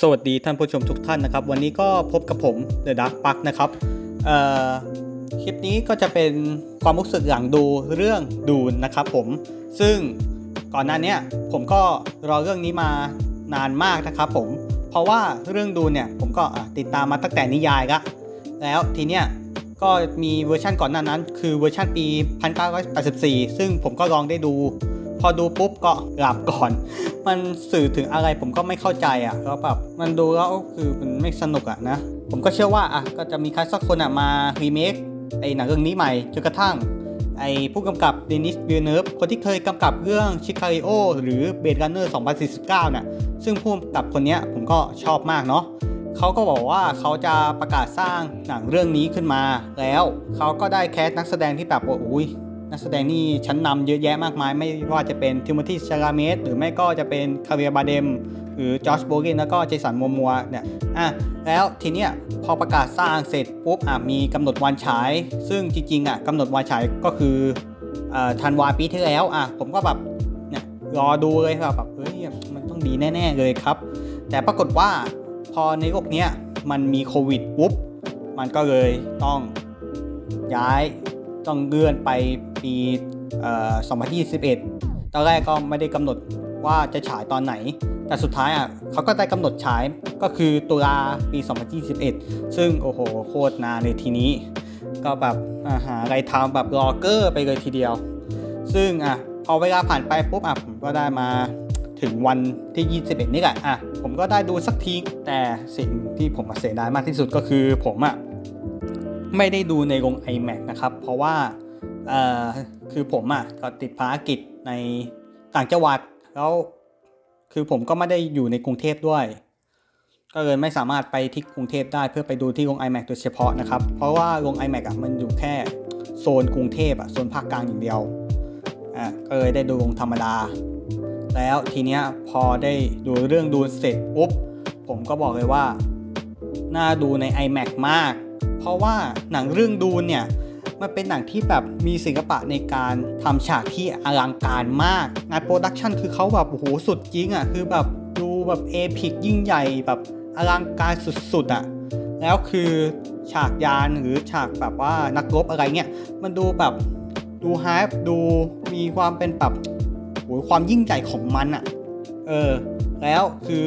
สวัสดีท่านผู้ชมทุกท่านนะครับ วันนี้ก็พบกับผม The Dark Park นะครับคลิปนี้ก็จะเป็นความรู้สึกหลังดูเรื่องดูนนะครับผม ซึ่งก่อนหน้านี้ผมก็รอเรื่องนี้มานานมากนะครับผม เพราะว่าเรื่องดูนเนี่ยผมก็ติดตามมาตั้งแต่นิยายละแล้วทีเนี้ยก็มีเวอร์ชันก่อนหน้านั้น คือเวอร์ชันปี 1984 ซึ่งผมก็ลองได้ดู พอดูปุ๊บก็หลับก่อน มันสื่อถึงอะไรผมก็ไม่เข้าใจอะแล้วแบบมันดูแล้วคือมันไม่สนุกอะนะ ผมก็เชื่อว่าอะก็จะมีใครสักคนอะมารีเมคไอ้หนังเรื่องนี้ใหม่จนกระทั่งไอ้ผู้กำกับเดนิสบิลเนิฟคนที่เคยกำกับเรื่องชิคาริโอหรือเบด e ันเนอร์2049เนี่ยซึ่งผู้กำกับคนนี้ผมก็ชอบมากเนาะเขาก็บอกว่าเขาจะประกาศสร้างหนังเรื่องนี้ขึ้นมาแล้ว เขาก็ได้แคสนักแสดงที่แบบว่าอุ้ย นักแสดงนี่ชั้นนำเยอะแยะมากมาย ไม่ว่าจะเป็นทิโมธีชาราเมสหรือไม่ก็จะเป็นคาเวียบาเดม หรือจอชโบกินแล้วก็เจสันมัวมัวเนี่ยอะแล้วทีเนี้ยพอประกาศสร้างเสร็จปุ๊บอะมีกำหนดวันฉาย ซึ่งจริงๆอะกำหนดวันฉายก็คืออ่อธันวาปีที่แล้วอะผมก็แบบเนี่ยรอดูเลยครับแบบเฮ้ยมันต้องดีแน่ ๆ เลยครับ แต่ปรากฏว่าพอในโลกเนี้ยมันมีโควิดปุ๊บมันก็เลยต้องย้ายต้องเลื่อนไป ปี 2021 ตอนแรกก็ไม่ได้กำหนดว่าจะฉายตอนไหน แต่สุดท้ายอะเขาก็ได้กำหนดฉายก็คือตุลาปี 2021 ซึ่งโอ้โหโคตรนานเลยทีนี้ ก็แบบอาหาอะไรทำแบบรอเกอร์ไปเลยทีเดียว ซึ่งอะพอเวลาผ่านไปปุ๊บอะผมก็ได้มาถึงวันที่ 21 นี่แหละอะผมก็ได้ดูสักที แต่สิ่งที่ผมเสียดายมากที่สุดก็คือผมอะไม่ได้ดูในโรง iMac นะครับ เพราะว่า เอ่อคือผมอะก็ติดภารกิจในต่างจังหวัดแล้วคือผมก็ไม่ได้อยู่ในกรุงเทพด้วย ก็เลยไม่สามารถไปที่กรุงเทพได้เพื่อไปดูที่โรง iMac โดยเฉพาะนะครับ เพราะว่าโรง iMac อะมันอยู่แค่โซนกรุงเทพอะโซนภาคกลางอย่างเดียวอะก็เลยได้ดูโรงธรรมดา แล้วทีเนี้ยพอได้ดูเรื่องดูเสร็จปุ๊บผมก็บอกเลยว่า น่าดูใน iMac มาก เพราะว่าหนังเรื่องดูเนี่ย มันเป็นหนังที่แบบมีศิลปะในการทำฉากที่อลังการมากงานโปรดักชันคือเขาแบบโอ้โหสุดจริงอะ่ะคือแบบดูแบบเอพิกยิ่งใหญ่แบบอลังการสุดๆอะ่ะแล้วคือฉากยานหรือฉากแบบว่านักรบอะไรเงี้ยมันดูแบบดูไฮป์ดูมีความเป็นแบบโอ้ยความยิ่งใหญ่ของมันอะ่ะเออแล้วคือ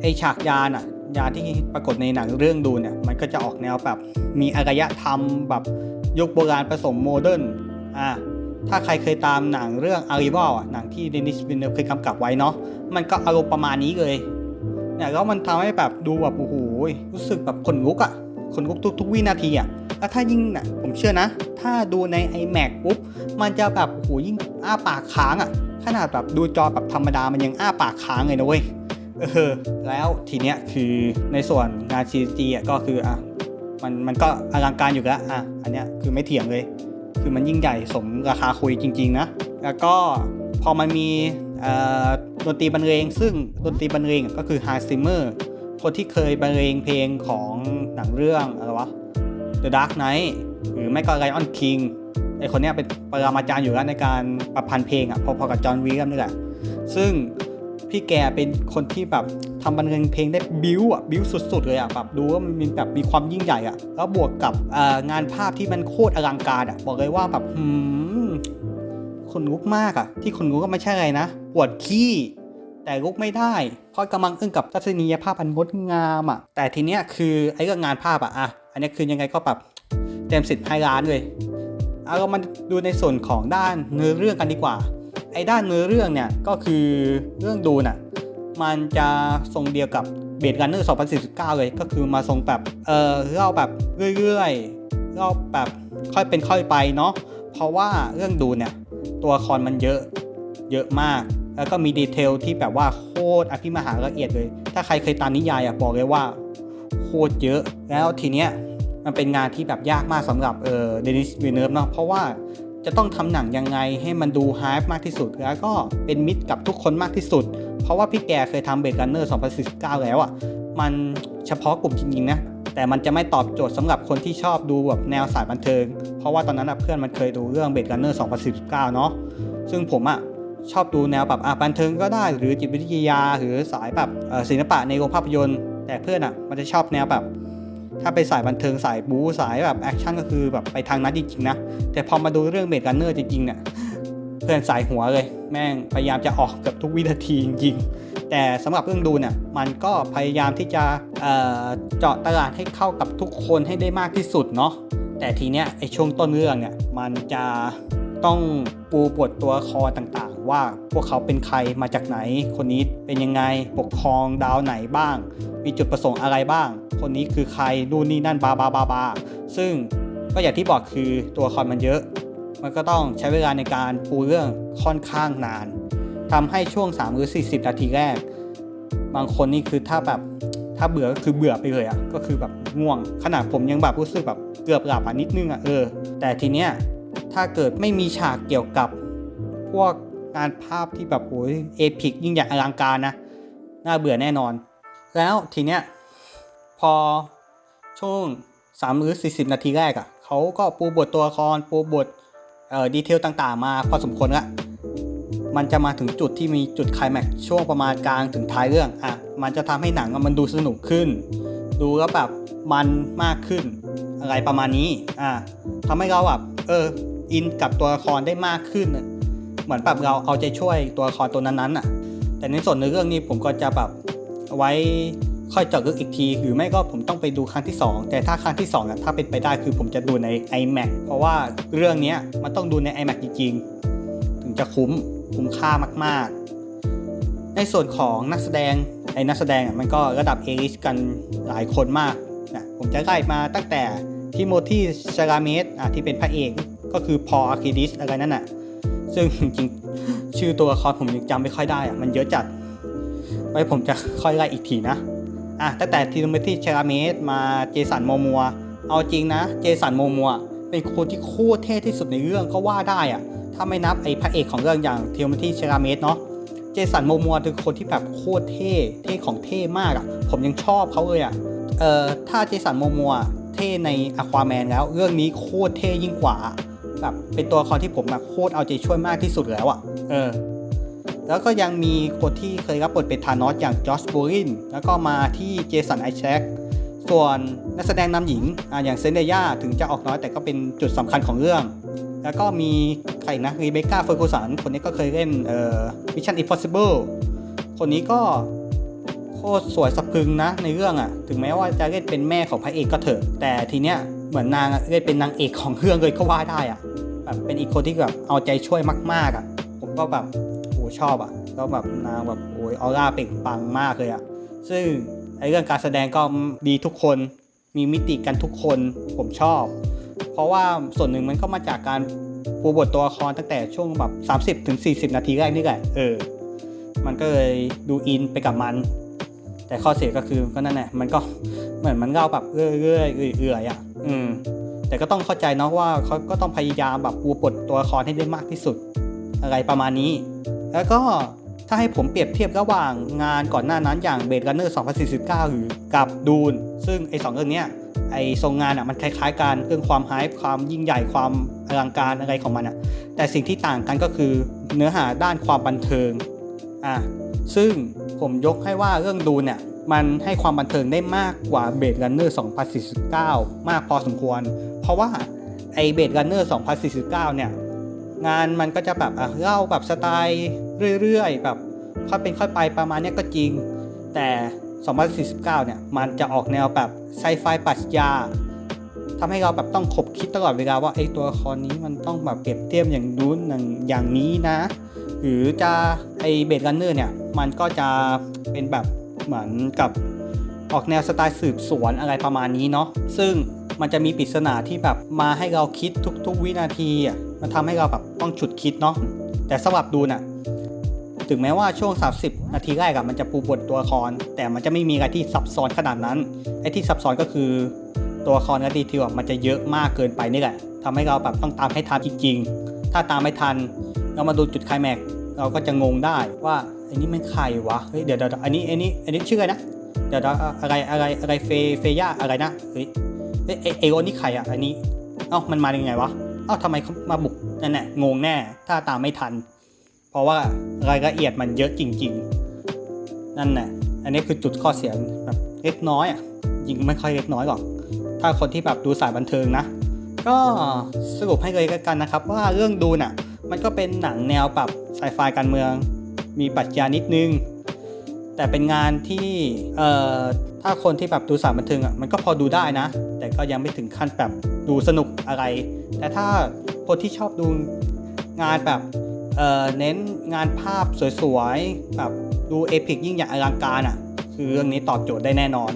ไอฉากยานอะยานที่ปรากฏในหนังเรื่องดูเนี่ยมันก็จะออกแนวแบบมีอารยธรรมแบบ ยุคโบราณผสมโมเดิร์นอ่าถ้าใครเคยตามหนังเรื่อง Arrival อะหนังที่เดนิสวินเนอร์เคยกำกับไว้เนาะมันก็อารมณ์ประมาณนี้เลยเนี่ยแล้วมันทำให้แบบดูแบบโอ้โหรู้สึกแบบขนลุกอะขนลุกทุกทุกวินาทีอะแล้วถ้ายิ่งน่ะผมเชื่อนะ ถ้าดูใน iMac ปุ๊บมันจะแบบโอ้โหยิ่งอ้าปากค้างอะขนาดแบบดูจอแบบธรรมดามันยังอ้าปากค้างเลยนะเว้ยเออแล้วทีเนี้ยคือในส่วนงาน CG อะก็คืออะ มันมันก็อลังการอยู่แล้วอะอันเนี้ยคือไม่เถียงเลย คือมันยิ่งใหญ่สมราคาคุยจริง ๆ นะ แล้วก็พอมันมีดนตรีบรรเลงซึ่งดนตรีบรรเลงก็คือฮาร์ซิมเมอร์คนที่เคยบรรเลงเพลงของหนังเรื่องอะไรวะ The Dark Knight หรือไม่ก็ Lion King ไอคนเนี้ยเป็นปรามาจารย์อยู่แล้วในการประพันธ์เพลงอะพอๆกับจอห์นวีกัมนี่แหละซึ่ง พี่แกเป็นคนที่แบบทำบรรเลงเพลงได้บิ้วอะบิ้วสุดๆเลยอะแบบดูว่ามันมีแบบมีความยิ่งใหญ่อะแล้วบวกกับงานภาพที่มันโคตรอลังการอะบอกเลยว่าแบบหืมคนลุกมากอะ ที่คนลุกก็ไม่ใช่อะไรนะปวดขี้แต่ลุกไม่ได้ เพราะกำลังอึ้งกับทัศนียภาพอันงดงามอะแต่ทีเนี้ยคือไอ้เรื่องงานภาพอะอะอันนี้คือยังไงก็แบบเต็มสิบให้ล้านเลยเอาเรามาดูในส่วนของด้านเนื้อเรื่องกันดีกว่า ไอ้ด้านเนื้อเรื่องเนี่ยก็คือเรื่องดูน่ะมันจะทรงเดียวกับเบดกันเนอร์2049 เลยก็คือมาทรงแบบเออเล่าแบบเรื่อยๆเล่าแบบค่อยเป็นค่อยไปเนาะเพราะว่าเรื่องดูเนี่ยตัวละครมันเยอะเยอะมาก แล้วก็มีดีเทลที่แบบว่าโคตรอภิมหาละเอียดเลย ถ้าใครเคยตามนิยายอะบอกเลยว่าโคตรเยอะแล้วทีเนี้ยมันเป็นงานที่แบบยากมากสำหรับเออเดนิสวีเนิร์ฟเนาะเพราะว่า จะต้องทำหนังยังไงให้มันดูไฮป์มากที่สุด แล้วก็เป็นมิตรกับทุกคนมากที่สุด เพราะว่าพี่แกเคยทำเบ d กันเนอร์2049 แล้วอะ่ะ มันเฉพาะกลุ่มจริงๆนะ แต่มันจะไม่ตอบโจทย์สำหรับคนที่ชอบดูแบบแนวสายบันเทิง เพราะว่าตอนนั้นอะเพื่อนมันเคยดูเรื่องเบ d กันเนอร์2049 เนาะ ซึ่งผมอะชอบดูแนวแบบอะบันเทิงก็ได้ หรือจิตวิทยา หรือสายแบบศิลปะในโรงภาพยนตร์ แต่เพื่อนอะมันจะชอบแนวแบบ ถ้าไปสายบันเทิงสายบู๊สายแบบแอคชั่นก็คือแบบไปทางนั้นจริงๆนะ แต่พอมาดูเรื่องเมดกันเนอร์จริงๆเนี่ยเพื่อนสายหัวเลย แม่งพยายามจะออกเกับทุกวินาทีจริงๆ แต่สำหรับเรื่องดูเนี่ยมันก็พยายามที่จะเเจาะตลาดให้เข้ากับทุกคนให้ได้มากที่สุดเนาะแต่ทีเนี้ยไอช่วงต้นเรื่องเนี่ยมันจะต้องปูบทตัวครต่างๆ ว่าพวกเขาเป็นใครมาจากไหนคนนี้เป็นยังไงปกครองดาวไหนบ้าง มีจุดประสงค์อะไรบ้าง คนนี้คือใครดูนนี่นั่นบาบาบาบาซึ่งก็อย่างที่บอกคือตัวละครมันเยอะ มันก็ต้องใช้เวลาในการปูเรื่องค่อนข้างนานทำให้ช่วง 3 หรือ 40 นาทีแรก บางคนนี่คือถ้าแบบถ้าเบื่อก็คือเบื่อไปเลยอะ่ะก็คือแบบง่วง ขนาดผมยังแบบรู้สึกแบบเกือบหลับอะนิดนึงอะ่ะเออ แต่ทีเนี้ยถ้าเกิดไม่มีฉากเกี่ยวกับพวกงานภาพที่แบบโอ้ยเอพิกยิ่งใหญ่อลังการนะน่าเบื่อแน่นอน แล้วทีเนี้ย พอช่วง3หรือ 40 นาทีแรกอะ่ะเขาก็ปูบทตัวละครปูบทเอ่อดีเทลต่างๆ มาพอสมควรละมันจะมาถึงจุดที่มีจุดคลายแม็กช่วงประมาณกลางถึงท้ายเรื่องอะมันจะทำให้หนังมันดูสนุกขึ้น ดูแล้วแบบมันมากขึ้น อะไรประมาณนี้อะทำให้เราแบบเอออินกับตัวละครได้มากขึ้น เหมือนแบบเราเอาใจช่วยตัวละครตัวนั้นๆอะ แต่ในส่วนในเรื่องนี้ผมก็จะแบบไว้ ค่อยเจาะลึกอีกที หรือไม่ก็ผมต้องไปดูครั้งที่ 2 แต่ถ้าครั้งที่2อะถ้าเป็นไปได้คือผมจะดูใน iMac เพราะว่าเรื่องนี้มันต้องดูใน iMac จริงๆ ถึงจะคุ้มคุ้มค่ามาก ๆ ในส่วนของนักแสดงไอ้นักแสดงอะมันก็ระดับเอลิชกันหลายคนมากนะผมจะไล่มาตั้งแต่ทิโมธีชาราเมสอะที่เป็นพระเอกก็คือพออาคิดิสอะไรนั่นน่ะซึ่งจริงชื่อตัวละครผมยังจำไม่ค่อยได้อะมันเยอะจัด ไว้ผมจะค่อยไล่อีกทีนะ อะตั้งแต่ทีโมธีชราเมสมาเจสันโมมัว เอาจริงนะ เจสันโมมัว เป็นคนที่โคตรเท่ที่สุดในเรื่องก็ว่าได้อะถ้าไม่นับไอ้พระเอกของเรื่องอย่างทีโมธีชราเมสเนาะ เจสันโมมัวเป็นคนที่แบบโคตรเท่ เท่ของเท่มากอะผมยังชอบเขาเลยอะ เอ่อ ถ้าเจสันโมมัวเท่ในอควาแมนแล้ว เรื่องนี้โคตรเท่ยิ่งกว่า แบบเป็นตัวละครที่ผมแบบโคตรเอาใจช่วยมากที่สุดแล้วอะเออ แล้วก็ยังมีคนที่เคยรับบทเป็นธานอสอย่างจอร์บูรินแล้วก็มาที่เจสันไอแชคส่วนนักแสดงนำหญิงออย่างเซนเดย่าถึงจะออกน้อยแต่ก็เป็นจุดสำคัญของเรื่อง แล้วก็มีใครนะรีเบคก้าเฟอร์กูสันคนนี้ก็เคยเล่นเอ่อ Mission Impossible คนนี้ก็โคตรสวยสะพึงนะในเรื่องอะ่ะ ถึงแม้ว่าจะเล่นเป็นแม่ของพระเอกก็เถอะ แต่ทีเนี้ยเหมือนนางเล่นเป็นนางเอกของเรื่องเลยก็ว่าได้อะ่ะแบบเป็นอีกคนที่แบบเอาใจช่วยมากๆอะ่ะ ผมก็แบบ ชอบอะ่ะแล้วแบบนางแบบโอ้ยออร่าเปล่งปังมากเลยอะ่ะซึ่งไอ้เรื่องการแสดงก็ดีทุกคนมีมิติกันทุกคนผมชอบ เพราะว่าส่วนหนึ่งมันก็มาจากการปูบทตัวละครตั้งแต่ช่วงแบบ 30ถึง40 นาทีแรกนี่แหละเออ มันก็เลยดูอินไปกับมัน แต่ข้อเสียก็คือก็นั่นแหละมันก็เหมือนมันเล่าแบบเรื่อยๆเอื่อยๆอะอืมแต่ก็ต้องเข้าใจเนาะว่าเขาก็ต้องพยายามแบบปูบทตัวละครให้ได้มากที่สุด อะไรประมาณนี้ แล้วก็ถ้าให้ผมเปรียบเทียบระหว่างงานก่อนหน้านั้นอย่างเบ d รันเนอร์2049หรือกับดูน ซึ่งไอ้สองเรื่องเนี้ยไอ้ทรงงานอะมันคล้ายๆกันเรื่องความไฮป์ความยิ่งใหญ่ความอลังการอะไรของมันอะแต่สิ่งที่ต่างกันก็คือเนื้อหาด้านความบันเทิงอะซึ่งผมยกให้ว่าเรื่องดูเนี่ยมันให้ความบันเทิงได้มากกว่าเบ d รันเนอร์2049 มากพอสมควร เพราะว่าไอเบ d รันเนอร์2049 เนี่ย งานมันก็จะแบบเล่าแบบสไตล์เรื่อยๆ แบบค่อยเป็นค่อยไปประมาณนี้ก็จริง แต่ 2049 เนี่ย มันจะออกแนวแบบไซไฟปรัชญาทำให้เราแบบต้องขบคิดตลอดเวลาว่าไอ้ตัวละครนี้มันต้องแบบเปรียบเทียบอย่างนู้นอย่างนี้นะ หรือจะไอเบดรันเนอร์เนี่ย มันก็จะเป็นแบบเหมือนกับออกแนวสไตล์สืบสวนอะไรประมาณนี้เนาะซึ่งมันจะมีปริศนาที่แบบมาให้เราคิดทุก ๆ วินาทีอะ มันทำให้เราแบบต้องฉุดคิดเนาะแต่สำหรับดูน่ะถึงแม้ว่าช่วง 30 นาทีแรกอะมันจะปูบทตัวละคร แต่มันจะไม่มีอะไรที่ซับซ้อนขนาดนั้นไอ้ที่ซับซ้อนก็คือตัวละครและดีเทลมันจะเยอะมากเกินไปนี่แหละทำให้เราแบบต้องตามให้ทันจริงๆ ถ้าตามไม่ทัน เรามาดูจุดไคลแม็กเราก็จะงงได้ว่าไอ้นี่มันใครวะเฮ้ยเดี๋ยวเดี๋ยวอันนี้อันนี้อันนี้ชื่ออะไรนะเดี๋ยวเดี๋ยวอะไรอะไรอะไรเฟเฟย่าอะไรนะเฮ้ยเอเออโอนี่ใครอะอันนี้เอ้ามันมาได้ไงวะ เอ้าทำไมเขามาบุกนั่นแหละงงแน่ถ้าตามไม่ทัน เพราะว่ารายละเอียดมันเยอะจริง ๆ นั่นแหละอันนี้คือจุดข้อเสียแบบเล็กน้อยอะยิงไม่ค่อยเล็กน้อยหรอก ถ้าคนที่แบบดูสายบันเทิงนะ ก็สรุปให้เลยกันนะครับ ว่าเรื่องดูน่ะ มันก็เป็นหนังแนวแบบไซไฟการเมือง มีปรัชญานิดนึง แต่เป็นงานที่เอ่อถ้าคนที่แบบดูสายบันเทิงอะมันก็พอดูได้นะ แต่ก็ยังไม่ถึงขั้นแบบดูสนุกอะไร แต่ถ้าคนที่ชอบดูงานแบบเอ่อเน้นงานภาพสวยๆแบบดูเอพิกยิ่งใหญ่อลังการอะคือเรื่องนี้ตอบโจทย์ได้แน่นอน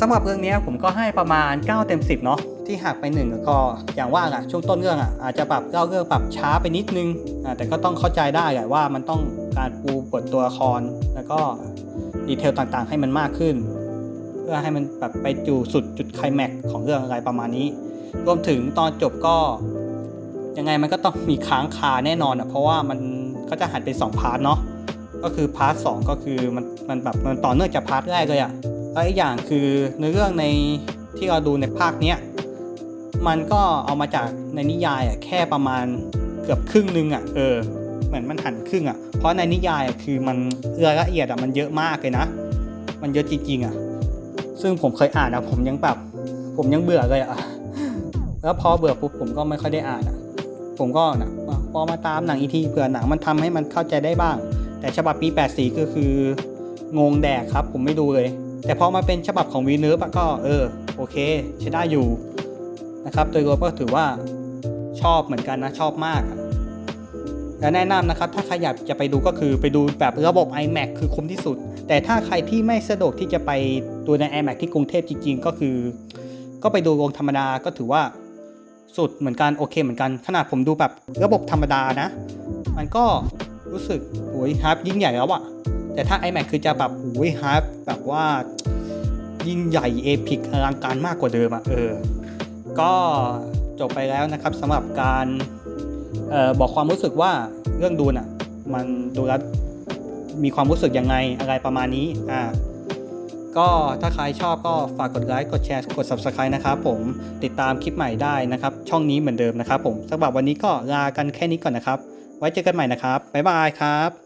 สำหรับเรื่องนี้ผมก็ให้ประมาณ 9 เต็ม 10 เนาะที่หักไปหนึ่งก็อย่างว่าอะช่วงต้นเรื่องอะอาจจะแบบเล่าเรื่องแบบช้าไปนิดนึงแต่ก็ต้องเข้าใจได้แหละว่ามันต้องการปูบทตัวละครแล้วก็ ดีเทลต่างๆ ให้มันมากขึ้น เพื่อให้มันแบบไปจู่สุดจุดไคลแม็กของเรื่องอะไรประมาณนี้ รวมถึงตอนจบก็ยังไงมันก็ต้องมีค้างคาแน่นอนอะเพราะว่ามันก็จะหันเป็น 2 พาร์ทเนาะก็คือพาร์ทสก็คือมันมันแบบมันต่อเนื่องจากพาร์ทแรกเลยอะแล้วอีกอย่างคือในเรื่องในที่เราดูในภาคเนี้ยมันก็เอามาจากในนิยายอะแค่ประมาณเกือบครึ่งนึงอะเออเหมือนมันหันครึ่งอะ เพราะในนิยายคือมันรายละเอียดอะมันเยอะมากเลยนะ มันเยอะจริงๆอะซึ่งผมเคยอ่านอะผมยังแบบผมยังเบื่อเลยอะแล้วพอเบื่อปุ๊บผมก็ไม่ค่อยได้อ่านอะผมก็นะพอมาตามหนังอีทีเผื่อหนังมันทำให้มันเข้าใจได้บ้าง แต่ฉบับปี 84 ก็คืองงแดกครับ ผมไม่ดูเลย แต่พอมาเป็นฉบับของวีเนิร์ฟก็เออโอเคใช้ได้อยู่นะครับโดยรวมก็ถือว่าชอบเหมือนกันนะชอบมากอะ และแนะนำนะครับถ้าใครอยากจะไปดูก็คือไปดูแบบระบบ iMac คือคุ้มที่สุด แต่ถ้าใครที่ไม่สะดวกที่จะไปดูใน iMac ที่กรุงเทพจริงๆ ก็คือ ก็ไปดูโรงธรรมดาก็ถือว่าสุดเหมือนกันโอเคเหมือนกัน ขนาดผมดูแบบระบบธรรมดานะ มันก็รู้สึกโอ้ยฮาร์ปยิ่งใหญ่แล้วอะแต่ถ้า iMac คือจะแบบโอ้ยฮาร์ปแบบว่ายิ่งใหญ่เอพิกอลังการมากกว่าเดิมอะเออ ก็จบไปแล้วนะครับสำหรับการ บอกความรู้สึกว่าเรื่องดูน่ะมันดูแล้วมีความรู้สึกยังไงอะไรประมาณนี้อ่าก็ถ้าใครชอบก็ฝากกดไลค์กดแชร์กด Subscribe นะครับผมติดตามคลิปใหม่ได้นะครับ ช่องนี้เหมือนเดิมนะครับผมสำหรับวันนี้ก็ลากันแค่นี้ก่อนนะครับ ไว้เจอกันใหม่นะครับ บ๊ายบายครับ